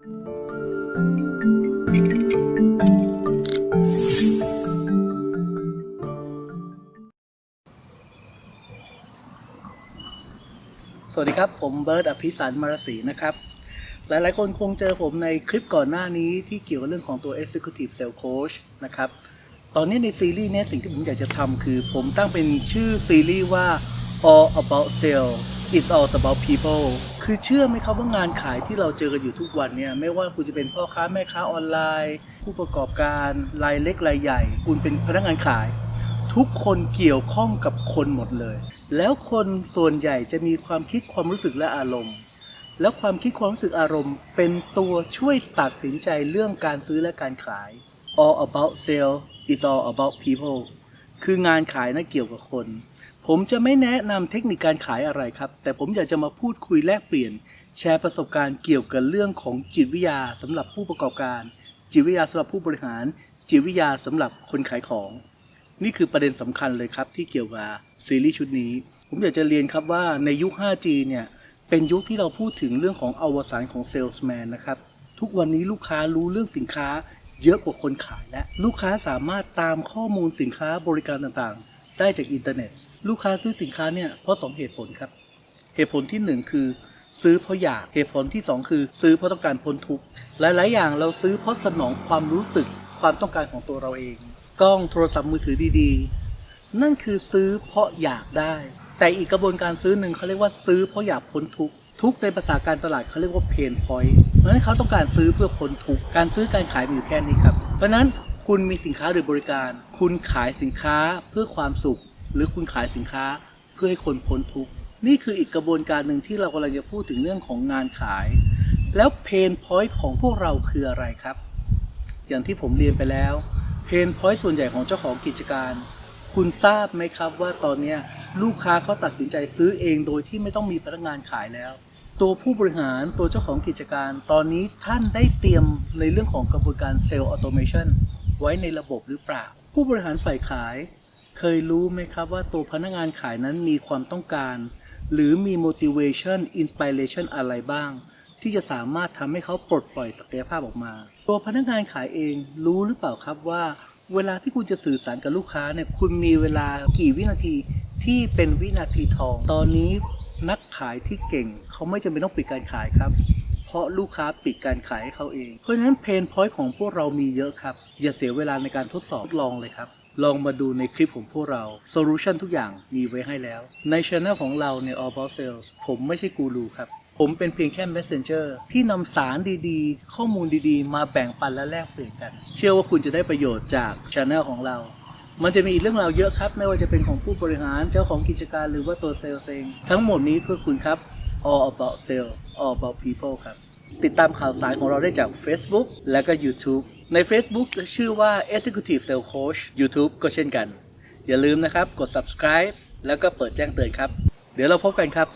สวัสดีครับ ผมเบิร์ตอภิสันมารสีนะครับ หลายๆ คนคงเจอผมในคลิปก่อนหน้านี้ที่เกี่ยวกับเรื่องของตัว Executive Sales Coach นะครับ ตอนนี้ในซีรีส์เนี้ยสิ่งที่ผมอยากจะทำคือ ผมตั้งเป็นชื่อซีรีส์ว่า All About Sales It's All About People คือเชื่อไหมครับว่างานขายที่เราเจอกันอยู่ทุกวันเนี่ยไม่ว่าคุณจะเป็นพ่อค้าแม่ค้าออนไลน์ ผู้ประกอบการรายเล็กรายใหญ่ คุณเป็นพนักงานขาย ทุกคนเกี่ยวข้องกับคนหมดเลย แล้วคนส่วนใหญ่จะมีความคิดความรู้สึกและอารมณ์ แล้วความคิดความรู้สึกอารมณ์ เป็นตัวช่วยตัดสินใจเรื่องการซื้อและการขาย all about sale is all about people คืองานขายนะเกี่ยวกับคน ผมจะไม่แนะนำเทคนิคการขายอะไรครับ แต่ผมอยากจะมาพูดคุยแลกเปลี่ยน แชร์ประสบการณ์เกี่ยวกับเรื่องของจิตวิทยาสำหรับผู้ประกอบการ จิตวิทยาสำหรับผู้บริหาร จิตวิทยาสำหรับคนขายของ นี่คือประเด็นสำคัญเลยครับที่เกี่ยวกับซีรีส์ชุดนี้ ผมอยากจะเรียนครับว่าในยุค 5G เนี่ยเป็นยุคที่เราพูดถึงเรื่องของอวสานของเซลส์แมนนะครับทุกวันนี้ลูกค้ารู้เรื่องสินค้า เยอะกว่าคนขายและ ลูกค้าสามารถตามข้อมูลสินค้าบริการต่างๆ ได้จากอินเทอร์เน็ต ลูกค้าซื้อสินค้าเนี่ยเพราะสองเหตุผลครับ เหตุผลที่หนึ่งคือ ซื้อเพราะอยากเหตุผลที่สองคือ ซื้อเพราะต้องการพ้นทุกข์หลายๆ อย่างเราซื้อเพราะสนองความรู้สึกความต้องการของตัวเราเอง กล้องโทรศัพท์มือถือดีๆ นั่นคือซื้อเพราะอยากได้ แต่อีกกระบวนการซื้อหนึ่งเขาเรียกว่าซื้อเพราะอยากพ้นทุกข์ทุกในภาษาการตลาดเขาเรียกว่าเพนพอยต์เพราะฉะนั้นเขาต้องการซื้อเพื่อพ้นทุกข์การซื้อการขายมีอยู่แค่นี้ครับ เพราะฉะนั้นคุณมีสินค้าหรือบริการ คุณขายสินค้าเพื่อความสุข หรือคุณขายสินค้าเพื่อให้คนพ้นทุกข์นี่คืออีกกระบวนการหนึ่งที่เรากำลังจะพูดถึงเรื่องของงานขาย แล้วเพนพอยต์ของพวกเราคืออะไรครับ อย่างที่ผมเรียนไปแล้วเพนพอยต์ส่วนใหญ่ของเจ้าของกิจการ คุณทราบไหมครับว่าตอนเนี้ย ลูกค้าเขาตัดสินใจซื้อเองโดยที่ไม่ต้องมีพนักงานขายแล้ว ตัวผู้บริหารตัวเจ้าของกิจการ ตอนนี้ท่านได้เตรียมในเรื่องของกระบวนการเซลล์ออโตเมชันไว้ในระบบหรือเปล่า ผู้บริหารฝ่ายขาย เคยรู้ไหมครับว่าตัวพนักงานขายนั้นมีความต้องการ หรือมี motivation inspiration อะไรบ้าง ที่จะสามารถทำให้เขาปลดปล่อยศักยภาพออกมา ตัวพนักงานขายเองรู้หรือเปล่าครับว่า เวลาที่คุณจะสื่อสารกับลูกค้าเนี่ยคุณมีเวลากี่วินาที ที่เป็นวินาทีทอง ตอนนี้นักขายที่เก่งเขาไม่จำเป็นต้องปิดการขายครับ เพราะลูกค้าปิดการขายให้เขาเอง เพราะฉะนั้นเพนพอยต์ของพวกเรามีเยอะครับ อย่าเสียเวลาในการทดสอบทดลองเลยครับ ลองมาดูในคลิปของพวกเราโซลูชันทุกอย่างมีไว้ให้แล้ว ในช anel ของเราเนี่ย All About Sales ผมไม่ใช่กูรูครับผมเป็นเพียงแค่ messenger ที่นำสารดีๆ ข้อมูลดีๆ มาแบ่งปันและแลกเปลี่ยนกัน เชื่อว่าคุณจะได้ประโยชน์จากช anel ของเรา มันจะมีอีกเรื่องราวเยอะครับ ไม่ว่าจะเป็นของผู้บริหารเจ้าของกิจการหรือว่าตัวเซลล์เองทั้งหมดนี้เพื่อคุณครับ all about sales all about people ครับ ติดตามข่าวสารของเราได้จาก Facebook และก็ YouTube ใน Facebook ชื่อว่า Executive Sales Coach YouTube ก็เช่นกัน อย่าลืมนะครับ กด subscribe แล้วก็เปิดแจ้งเตือนครับ เดี๋ยวเราพบกันครับ